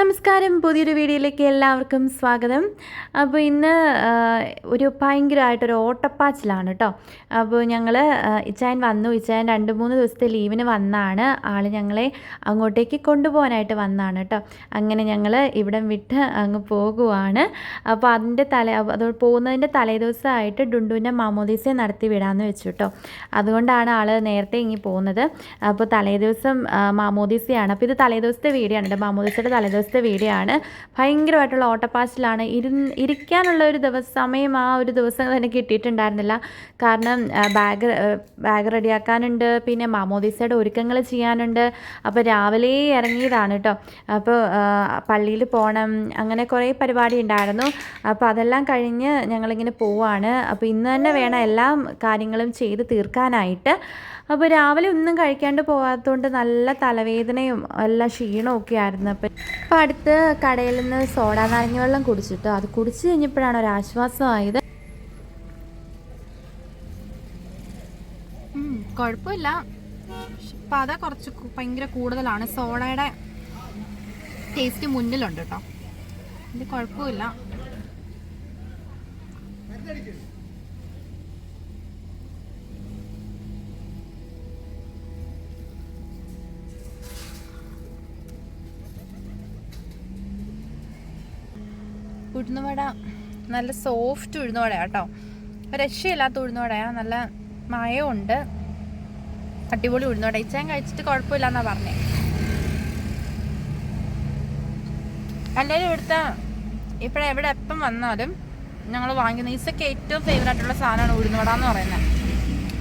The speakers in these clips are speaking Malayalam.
നമസ്കാരം. പുതിയൊരു വീഡിയോയിലേക്ക് എല്ലാവർക്കും സ്വാഗതം. അപ്പോൾ ഇന്ന് ഒരു ഭയങ്കരമായിട്ടൊരു ഓട്ടപ്പാച്ചിലാണ് കേട്ടോ. അപ്പോൾ ഞങ്ങൾ ഇച്ചായൻ വന്നു. ഇച്ചായൻ രണ്ട് മൂന്ന് ദിവസത്തെ ലീവിന് വന്നാണ്. ആൾ ഞങ്ങളെ അങ്ങോട്ടേക്ക് കൊണ്ടുപോകാനായിട്ട് വന്നാണ് കേട്ടോ. അങ്ങനെ ഞങ്ങൾ ഇവിടം വിട്ട് അങ്ങ് പോകുവാണ്. അപ്പോൾ അതിന്റെ തലേ അത് പോകുന്നതിന്റെ തലേദിവസമായിട്ട് ഡുണ്ടുവിന്റെ മാമോദീസയെ നടത്തി വിടാമെന്ന് വെച്ചു കേട്ടോ. അതുകൊണ്ടാണ് ആൾ നേരത്തെ ഇങ്ങി പോകുന്നത്. അപ്പോൾ തലേദിവസം മാമോദീസയാണ്. അപ്പോൾ ഇത് തലേദിവസത്തെ വീഡിയോ ആണ് കേട്ടോ. മാമോദീസയുടെ തലേദിവസത്തെ വീഡിയോ ആണ് ഭയങ്കരമായിട്ടുള്ള ഓട്ടപ്പാച്ചിലാണ്. ഇരു ഇരിക്കാനുള്ള ഒരു ദിവസം സമയം ആ ഒരു ദിവസം തന്നെ കിട്ടിയിട്ടുണ്ടായിരുന്നില്ല. കാരണം ബാഗ് ബാഗ് റെഡിയാക്കാനുണ്ട്. പിന്നെ മാമോദീസയുടെ ഒരുക്കങ്ങൾ ചെയ്യാനുണ്ട്. അപ്പോൾ രാവിലെ ഇറങ്ങിയതാണ് കേട്ടോ അപ്പോൾ പള്ളിയിൽ പോകണം അങ്ങനെ കുറേ പരിപാടി ഉണ്ടായിരുന്നു. അപ്പോൾ അതെല്ലാം കഴിഞ്ഞ് ഞങ്ങളിങ്ങനെ പോവാണ്. അപ്പോൾ ഇന്ന് തന്നെ വേണം എല്ലാ കാര്യങ്ങളും ചെയ്ത് തീർക്കാനായിട്ട്. അപ്പോൾ രാവിലെ ഒന്നും കഴിക്കാണ്ട് പോകാത്തതുകൊണ്ട് നല്ല തലവേദനയും എല്ലാ ക്ഷീണവും ഒക്കെ ആയിരുന്നു. അപ്പം അപ്പോൾ അടുത്ത് കടയിൽ നിന്ന് സോഡ നാരങ്ങ വെള്ളം കുടിച്ചിട്ടോ. അത് കുടിച്ച് കഴിഞ്ഞപ്പോഴാണ് ഒരു ആശ്വാസമായത് കുഴപ്പമില്ല. അതാ കുറച്ച് ഭയങ്കര കൂടുതലാണ്. സോഡയുടെ ടേസ്റ്റ് മുന്നിലുണ്ട് കേട്ടോ. ഇത് കുഴപ്പമില്ല. ഉഴുന്നുവട നല്ല സോഫ്റ്റ് ഉഴുന്നുവട കേട്ടോ രക്ഷയില്ലാത്ത ഉഴുന്നുവടയാണ് നല്ല മയമുണ്ട് അടിപൊളി ഉഴുന്നുവട. ഇച്ചാൻ കഴിച്ചിട്ട് കുഴപ്പമില്ല എന്നാ പറഞ്ഞേ. എല്ലാവരും ഇവിടുത്തെ ഇപ്പോഴെ എവിടെ എപ്പം വന്നാലും ഞങ്ങൾ വാങ്ങിക്കുന്ന ഈസൊക്കെ ഏറ്റവും ഫേവറേറ്റ് ആയിട്ടുള്ള സാധനമാണ് ഉഴുന്നുവട എന്ന് പറയുന്നത്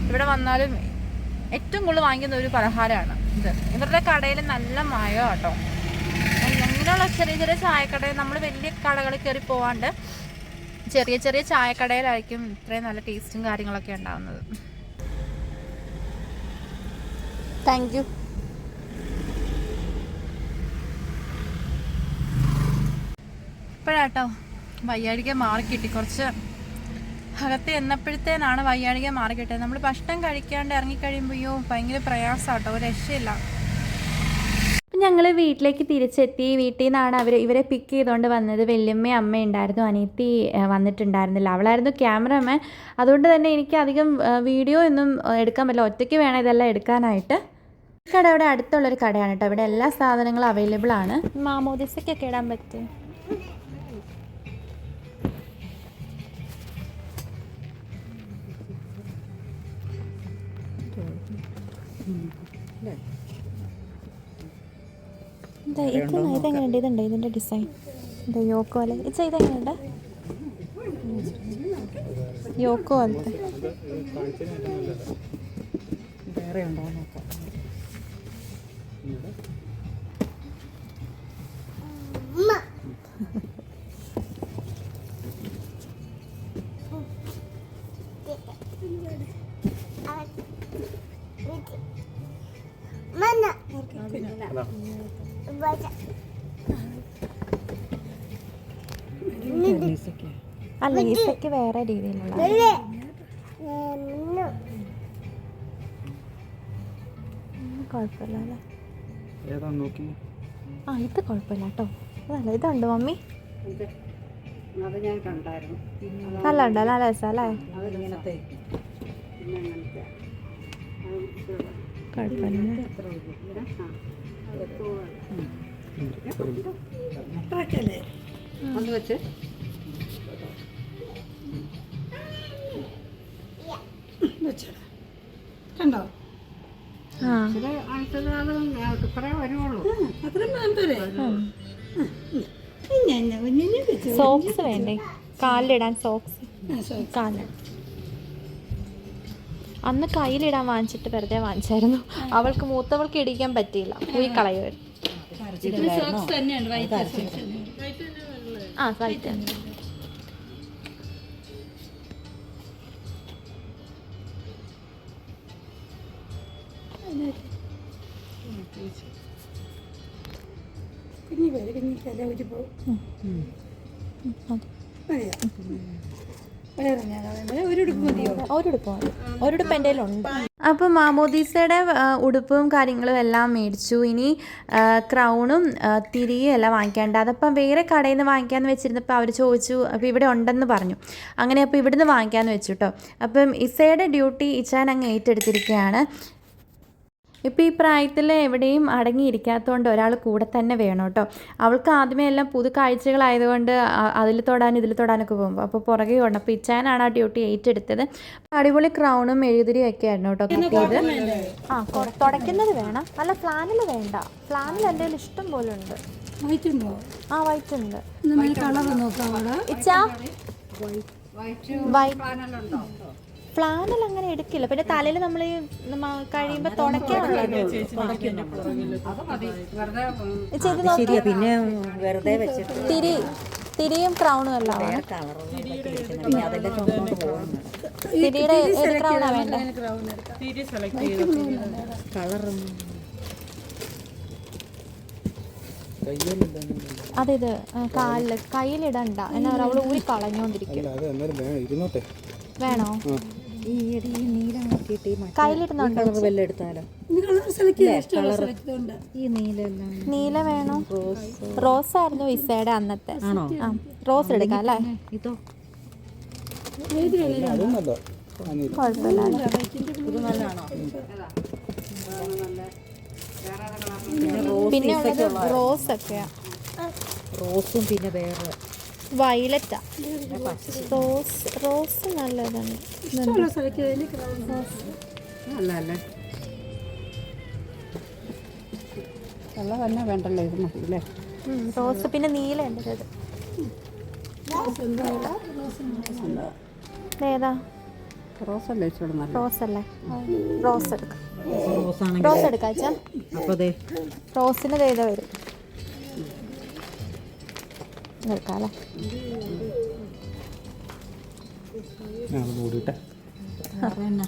ഇവിടെ വന്നാലും ഏറ്റവും കൂടുതൽ വാങ്ങിക്കുന്ന ഒരു പലഹാരമാണ് ഇത്. ഇവരുടെ കടയിൽ നല്ല മയോ കേട്ടോ അങ്ങനെയുള്ള ചെറിയ ചെറിയ ചായക്കടയിൽ നമ്മൾ വലിയ കടകളിൽ കയറി പോവാണ്ട് ചെറിയ ചെറിയ ചായക്കടയിലായിരിക്കും ഇത്രയും നല്ല ടേസ്റ്റും കാര്യങ്ങളൊക്കെ ഉണ്ടാവുന്നത്. താങ്ക് യു ഇപ്പോഴാട്ടോ വയ്യാഴിക മാറി കിട്ടി. കുറച്ച് അകത്ത് എന്നപ്പോഴത്തേനാണ് വയ്യാഴിക മാറി കിട്ടിയത്. നമ്മൾ ഭക്ഷണം കഴിക്കാണ്ട് ഇറങ്ങിക്കഴിയുമ്പോഴോ ഭയങ്കര പ്രയാസമാട്ടോ. ഒരു രക്ഷയില്ല. ഞങ്ങൾ വീട്ടിലേക്ക് തിരിച്ചെത്തി. വീട്ടിൽ നിന്നാണ് അവർ ഇവരെ പിക്ക് ചെയ്തുകൊണ്ട് വന്നത്. വല്യമ്മയും അമ്മ ഉണ്ടായിരുന്നു. അനിയത്തി വന്നിട്ടുണ്ടായിരുന്നില്ല. അവളായിരുന്നു ക്യാമറമാൻ അതുകൊണ്ട് തന്നെ എനിക്ക് അധികം വീഡിയോ ഒന്നും എടുക്കാൻ പറ്റില്ല. ഒറ്റയ്ക്ക് വേണം ഇതെല്ലാം എടുക്കാനായിട്ട്. കട ഇവിടെ അടുത്തുള്ളൊരു കടയാണ് കേട്ടോ ഇവിടെ എല്ലാ സാധനങ്ങളും അവൈലബിൾ ആണ്. മാമോദിസയ്ക്കൊക്കെ ഇടാൻ പറ്റും? ഇത് ഇതെങ്ങനെയുണ്ട്? ഇതുണ്ട് ഇതിന്റെ ഡിസൈൻ ഇതാ യോക്കോ അല്ലേ? ഇച്ച ഇതെങ്ങനെയുണ്ട്? യോക്കോ പോലത്തെ. വേറെ ഉണ്ടോ നോക്കാം. അല്ല ഈസയ്ക്ക് വേറെ രീതിയിലുള്ള കുഴപ്പമില്ല അല്ലേ? ആ ഇത് കുഴപ്പമില്ല കേട്ടോ. അതല്ല ഇതുണ്ട് മമ്മി? അത് ഞാൻ കണ്ടായിരുന്നു. നല്ല ഉണ്ട് നല്ല രസമല്ലേ കുഴപ്പമില്ല. അത് വെച്ച്. കണ്ടോ? സോക്സ് വേണ്ടേ? കാലിലിടാൻ സോക്സ് കാലിൽ. അന്ന് കയ്യിലിടാൻ വാങ്ങിച്ചിട്ട് വെറുതെ വാങ്ങിച്ചായിരുന്നു. അവൾക്ക് മൂത്തവൾക്ക് ഇടിക്കാൻ പറ്റിയില്ല. പോയി കളയുമായിരുന്നു. ആ വൈറ്റ് കുഞ്ഞി പേര് കുഞ്ഞി തല ഒരു അപ്പോൾ മാമോദീസയുടെ ഉടുപ്പും കാര്യങ്ങളും എല്ലാം മേടിച്ചു. ഇനി ക്രൗണും തിരിയും എല്ലാം വാങ്ങിക്കാണ്ട് അതപ്പം വേറെ കടയിൽ നിന്ന് വാങ്ങിക്കാമെന്ന് വെച്ചിരുന്നപ്പോൾ അവർ ചോദിച്ചു അപ്പോൾ ഇവിടെ ഉണ്ടെന്ന് പറഞ്ഞു. അങ്ങനെ അപ്പോൾ ഇവിടുന്ന് വാങ്ങിക്കാമെന്ന് വെച്ചു കേട്ടോ അപ്പം ഇസയുടെ ഡ്യൂട്ടി ഇച്ചാൻ അങ്ങ് ഏറ്റെടുത്തിരിക്കുകയാണ്. ഇപ്പോൾ ഈ പ്രായത്തിൽ എവിടെയും അടങ്ങിയിരിക്കാത്തതുകൊണ്ട് ഒരാൾ കൂടെ തന്നെ വേണം കേട്ടോ. അവൾക്ക് ആദ്യമേ എല്ലാം പുതു കാഴ്ചകളായതുകൊണ്ട് അതിൽ തൊടാൻ ഇതിൽ തൊടാനൊക്കെ പോകുമ്പോൾ അപ്പോൾ പുറകെ ഉണ്ട് അപ്പോൾ ഇച്ചാനാണ് ആ ഡ്യൂട്ടി ഏറ്റെടുത്തത്. അടിപൊളി ക്രൗണും എഴുതിരിയും ഒക്കെ ആയിരുന്നു കേട്ടോ കിട്ടിയത്. ആ തുടയ്ക്കുന്നത് വേണം. അല്ല ഫ്ലാനിൽ വേണ്ട. ഫ്ലാനിൽ എന്റെ ഇഷ്ടം പോലെ ഉണ്ട്. വൈറ്റ് ഉണ്ടോ ആ വൈറ്റ് ഉണ്ട് കളർ നോക്കാം ഇച്ചാ? വൈറ്റ് വൈറ്റ് ഫ്ലാനിൽ അങ്ങനെ എടുക്കില്ല. പിന്നെ തലയിൽ നമ്മൾ കഴിയുമ്പോ ശരിയാ. പിന്നെ വെറുതെ വെച്ചിട്ട് തിരി തിരിയും ക്രൗണും എല്ലാം തിരിയുടെ ഏത് ക്രൗണാ വേണ്ടേ? കളറും. അതിത് കാലിൽ കയ്യിലിടണ്ട. എന്നാ അവൾ ഊരി കളഞ്ഞോണ്ടിരിക്കും. വേണം. നീല കയ്യിലിടുന്നുണ്ടോ വേണോ? റോസ്. ആയിരുന്നു വിസയുടെ അന്നത്തെ. ആ റോസ് എടുക്കാം അല്ലേ? ഇതോ? കുഴപ്പമില്ല. പിന്നെ റോസ് ഒക്കെയാ റോസും പിന്നെ വേറെ. വയലറ്റാ. റോസ് റോസ് നല്ലതാണ്. അല്ല അല്ലേ വെള്ള തന്നെ വേണ്ടല്ലോ ഇത് റോസ് പിന്നെ നീല ഉണ്ട് ഇത് ഏതാ? റോസ് അല്ലേ റോസ് അല്ലേ റോസ് എടുക്കാം. റോസ് എടുക്കാം റോസിന് ചെയ്ത വരും. എടുക്കാം അല്ലേ പിന്നെ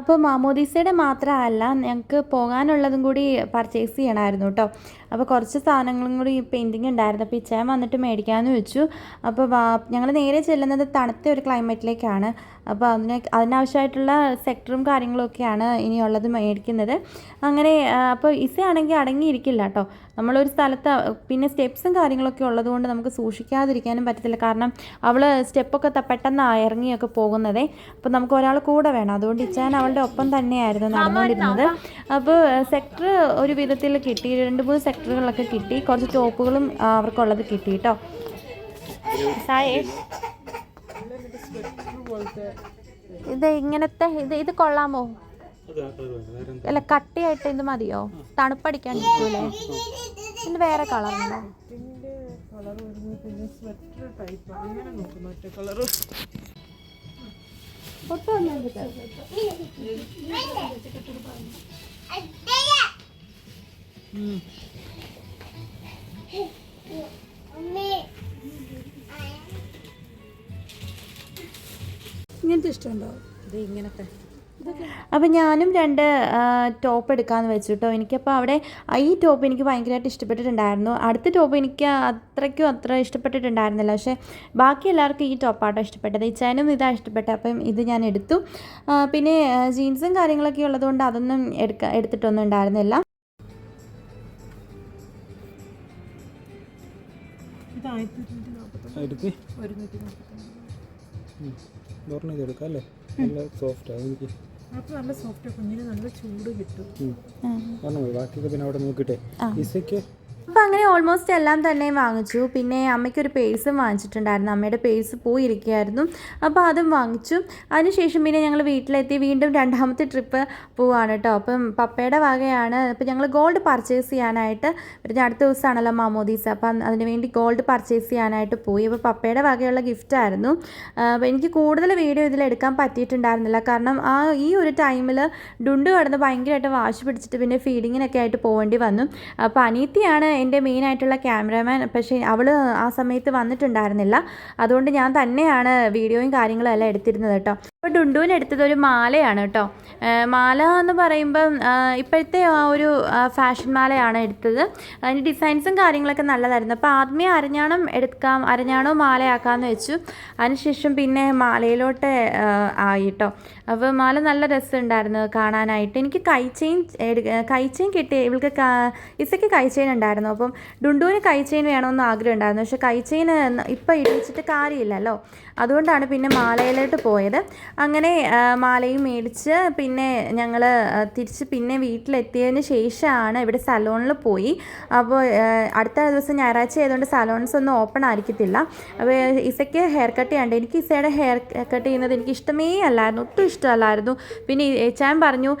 അപ്പോൾ മാമോദീസയുടെ മാത്രമല്ല ഞങ്ങൾക്ക് പോകാനുള്ളതും കൂടി പർച്ചേസ് ചെയ്യണമായിരുന്നു കേട്ടോ അപ്പോൾ കുറച്ച് സാധനങ്ങളും കൂടി പെയിന്റിങ് ഉണ്ടായിരുന്നു. അപ്പോൾ ഇച്ചാൻ വന്നിട്ട് മേടിക്കാമെന്ന് വെച്ചു അപ്പോൾ ഞങ്ങൾ നേരെ ചെല്ലുന്നത് തണുത്ത ഒരു ക്ലൈമറ്റിലേക്കാണ് അപ്പോൾ അതിന് അതിനാവശ്യമായിട്ടുള്ള സെക്ടറും കാര്യങ്ങളൊക്കെയാണ് ഇനിയുള്ളത് മേടിക്കുന്നത്. അങ്ങനെ അപ്പോൾ ഇസയാണെങ്കിൽ അടങ്ങിയിരിക്കില്ല കേട്ടോ നമ്മളൊരു സ്ഥലത്ത് പിന്നെ സ്റ്റെപ്സും കാര്യങ്ങളൊക്കെ ഉള്ളതുകൊണ്ട് നമുക്ക് സൂക്ഷിക്കാതിരിക്കാനും പറ്റത്തില്ല. കാരണം അവൾ സ്റ്റെപ്പൊക്കെ പെട്ടെന്ന് ഇറങ്ങിയൊക്കെ പോകുന്നതേ. അപ്പോൾ നമുക്ക് ഒരാൾ കൂടെ വേണം. അതുകൊണ്ട് ഇച്ചാൻ അവളുടെ ഒപ്പം തന്നെയായിരുന്നു നടന്നുകൊണ്ടിരുന്നത്. അപ്പോൾ സെക്ടർ ഒരു വിധത്തിൽ കിട്ടി. രണ്ട് മൂന്ന് സെക്ടറുകളൊക്കെ കിട്ടി. കുറച്ച് ടോപ്പുകളും അവർക്കുള്ളത് കിട്ടി കേട്ടോ സായേ. ഇത് ഇങ്ങനത്തെ ഇത് ഇത് കൊള്ളാമോ? അല്ല കട്ടിയായിട്ട് ഇത് മതിയോ? തണുപ്പടിക്കാൻ നിൽക്കൂലേ? ഇതിന് വേറെ കളറുണ്ടോ ഇങ്ങനത്തെ ഇഷ്ടമുണ്ടോ? ഇത് ഇങ്ങനത്തെ. അപ്പോൾ ഞാനും രണ്ട് ടോപ്പ് എടുക്കാമെന്ന് വെച്ചു കേട്ടോ എനിക്കപ്പോൾ അവിടെ ഈ ടോപ്പ് എനിക്ക് ഭയങ്കരമായിട്ട് ഇഷ്ടപ്പെട്ടിട്ടുണ്ടായിരുന്നു. അടുത്ത ടോപ്പ് എനിക്ക് അത്രയ്ക്കും അത്ര ഇഷ്ടപ്പെട്ടിട്ടുണ്ടായിരുന്നില്ല. പക്ഷേ ബാക്കി എല്ലാവർക്കും ഈ ടോപ്പാട്ടോ ഇഷ്ടപ്പെട്ടത്. ഇച്ചാനും ഇതാ ഇഷ്ടപ്പെട്ടത് അപ്പം ഇത് ഞാൻ എടുത്തു. പിന്നെ ജീൻസും കാര്യങ്ങളൊക്കെ ഉള്ളതുകൊണ്ട് അതൊന്നും എടുക്ക എടുത്തിട്ടൊന്നും ഉണ്ടായിരുന്നില്ല. എടുക്ക് അല്ലേ? നല്ല സോഫ്റ്റ് അതെനിക്ക് നല്ല സോഫ്റ്റ് കുഞ്ഞിന് നല്ല ചൂട് കിട്ടും. ബാക്കിയൊക്കെ പിന്നെ അവിടെ നോക്കിട്ടെ ഇസയ്ക്ക് അപ്പോൾ അങ്ങനെ ഓൾമോസ്റ്റ് എല്ലാം തന്നെ വാങ്ങിച്ചു. പിന്നെ അമ്മയ്ക്കൊരു പേഴ്സും വാങ്ങിച്ചിട്ടുണ്ടായിരുന്നു. അമ്മയുടെ പേഴ്സ് പോയിരിക്കുകയായിരുന്നു. അപ്പോൾ അതും വാങ്ങിച്ചു. അതിനുശേഷം പിന്നെ ഞങ്ങൾ വീട്ടിലെത്തി. വീണ്ടും രണ്ടാമത്തെ ട്രിപ്പ് പോവാണ് കേട്ടോ. അപ്പം പപ്പയുടെ വകയാണ്. അപ്പോൾ ഞങ്ങൾ ഗോൾഡ് പർച്ചേസ് ചെയ്യാനായിട്ട് പിന്നെ അടുത്ത ദിവസമാണല്ലോ മാമോദീസ്. അപ്പം അതിന് വേണ്ടി ഗോൾഡ് പർച്ചേസ് ചെയ്യാനായിട്ട് പോയി. അപ്പോൾ പപ്പയുടെ വകയുള്ള ഗിഫ്റ്റായിരുന്നു അപ്പോൾ എനിക്ക് കൂടുതൽ വീഡിയോ ഇതിൽ എടുക്കാൻ പറ്റിയിട്ടുണ്ടായിരുന്നില്ല. കാരണം ആ ഈ ഒരു ടൈമിൽ ഡുണ്ട് കടന്ന് ഭയങ്കരമായിട്ട് വാശി പിടിച്ചിട്ട് പിന്നെ ഫീഡിങ്ങിനൊക്കെ ആയിട്ട് പോകേണ്ടി വന്നു. അപ്പോൾ അനീത്തിയാണ് എന്റെ മെയിനായിട്ടുള്ള ക്യാമറാമാൻ പക്ഷേ അവൾ ആ സമയത്ത് വന്നിട്ടുണ്ടായിരുന്നില്ല. അതുകൊണ്ട് ഞാൻ തന്നെയാണ് വീഡിയോയും കാര്യങ്ങളും എല്ലാം എടുത്തിരുന്നത് കേട്ടോ. അപ്പോൾ ഡുണ്ടുവിന് എടുത്തത് ഒരു മാലയാണ് കേട്ടോ. മാല എന്ന് പറയുമ്പം ഇപ്പോഴത്തെ ആ ഒരു ഫാഷൻ മാലയാണ് എടുത്തത്. അതിന്റെ ഡിസൈൻസും കാര്യങ്ങളൊക്കെ നല്ലതായിരുന്നു. അപ്പോൾ ആദ്യമേ അരഞ്ഞാണം എടുക്കാം അരഞ്ഞാണോ മാലയാക്കാമെന്ന് വെച്ചു. അതിനുശേഷം പിന്നെ മാലയിലോട്ട് ആയി കേട്ടോ. അപ്പോൾ മാല നല്ല രസമുണ്ടായിരുന്നു കാണാനായിട്ട്. എനിക്ക് കൈച്ചെയിൻ കൈച്ചെയിൻ കിട്ടി ഇവൾക്ക് ക- ഇസയ്ക്ക് കൈച്ചെയിൻ ഉണ്ടായിരുന്നു. അപ്പം ഡുണ്ടുവിന് കൈച്ചെയിൻ വേണമെന്ന് ആഗ്രഹം ഉണ്ടായിരുന്നു. പക്ഷെ കൈച്ചെയിൻ ഇപ്പം ഇടിച്ചിട്ട് കാര്യമില്ലല്ലോ. അതുകൊണ്ടാണ് പിന്നെ മാലയിലോട്ട് പോയത്. അങ്ങനെ മാലയും മേടിച്ച് പിന്നെ ഞങ്ങൾ തിരിച്ച് പിന്നെ വീട്ടിലെത്തിയതിന് ശേഷമാണ് ഇവിടെ സലോണിൽ പോയി. അപ്പോൾ അടുത്ത ദിവസം ഞായറാഴ്ച ആയതുകൊണ്ട് സലോൺസ് ഒന്നും ഓപ്പൺ ആയിരിക്കത്തില്ല. അപ്പോൾ ഇസയ്ക്ക് ഹെയർ കട്ട് ചെയ്യണ്ട എനിക്ക് ഇസയുടെ ഹെയർ കട്ട് ചെയ്യുന്നത് എനിക്ക് ഇഷ്ടമേ അല്ലായിരുന്നു ഒട്ടും ഇഷ്ടമല്ലായിരുന്നു. പിന്നെ ഏച്ചാൻ പറഞ്ഞു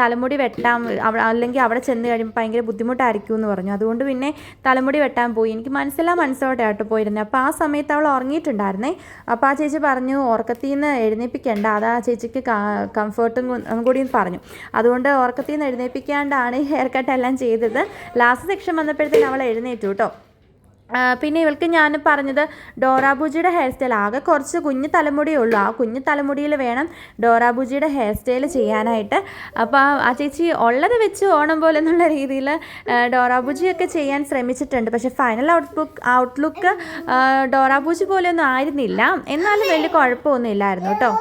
തലമുടി വെട്ടാം അവിടെ അല്ലെങ്കിൽ അവിടെ ചെന്ന് കഴിയുമ്പോൾ ഭയങ്കര ബുദ്ധിമുട്ടായിരിക്കും എന്ന് പറഞ്ഞു. അതുകൊണ്ട് പിന്നെ തലമുടി വെട്ടാൻ പോയി. എനിക്ക് മനസ്സിലാ മനസ്സോടെ ആയിട്ട് പോയിരുന്നത് അപ്പോൾ ആ സമയത്ത് അവൾ ഉറങ്ങിയിട്ടുണ്ടായിരുന്നേ. അപ്പോൾ ആ ചേച്ചി പറഞ്ഞു ഉറക്കത്തിൽ നിന്ന് എഴുന്നേൽപ്പിക്കണ്ട അത് ആ ചേച്ചിക്ക് കംഫർട്ടും കൂടി പറഞ്ഞു. അതുകൊണ്ട് ഉറക്കത്തിൽ നിന്ന് എഴുന്നേൽപ്പിക്കാണ്ടാണ് ഈ ഹെയർ കട്ട് എല്ലാം ചെയ്തത്. ലാസ്റ്റ് സെക്ഷൻ വന്നപ്പോഴത്തേക്കും അവൾ എഴുന്നേറ്റു കേട്ടോ. പിന്നെ ഇവൾക്ക് ഞാൻ പറഞ്ഞത് ഡോറാബൂജിയുടെ ഹെയർ സ്റ്റൈൽ ആകെ കുറച്ച് കുഞ്ഞു തലമുടിയേ ഉള്ളൂ. ആ കുഞ്ഞു തലമുടിയിൽ വേണം ഡോറാബൂജിയുടെ ഹെയർ സ്റ്റൈൽ ചെയ്യാനായിട്ട്. അപ്പോൾ ആ ചേച്ചി ഉള്ളത് വെച്ച് ഓണം പോലെ എന്നുള്ള രീതിയിൽ ഡോറാബൂജിയൊക്കെ ചെയ്യാൻ ശ്രമിച്ചിട്ടുണ്ട്. പക്ഷേ ഫൈനൽ ഔട്ട്ലുക്ക് ഔട്ട്ലുക്ക് ഡോറാബൂജി പോലെയൊന്നും ആയിരുന്നില്ല. എന്നാലും വലിയ കുഴപ്പമൊന്നും ഇല്ലായിരുന്നു കേട്ടോ.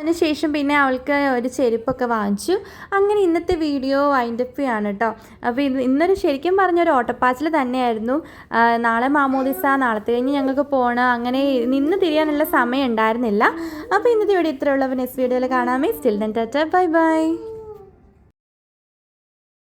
അതിനുശേഷം പിന്നെ അവൾക്ക് ഒരു ചെരുപ്പൊക്കെ വാങ്ങിച്ചു. അങ്ങനെ ഇന്നത്തെ വീഡിയോ വൈൻഡപ്പ് ചെയ്യാണ് കേട്ടോ അപ്പോൾ ഇത് ഇന്നൊരു ശരിക്കും പറഞ്ഞൊരു ഓട്ടപ്പാച്ചിൽ തന്നെയായിരുന്നു. നാളെ മാമോദിസ നാളത്തെ കഴിഞ്ഞ് ഞങ്ങൾക്ക് പോകണം അങ്ങനെ നിന്ന് തിരിയാനുള്ള സമയം ഉണ്ടായിരുന്നില്ല. അപ്പോൾ ഇന്നത്തെ വീഡിയോ ഇത്രയുള്ളവർ നെക്സ്റ്റ് വീഡിയോയിൽ കാണാമേ still then tata bye bye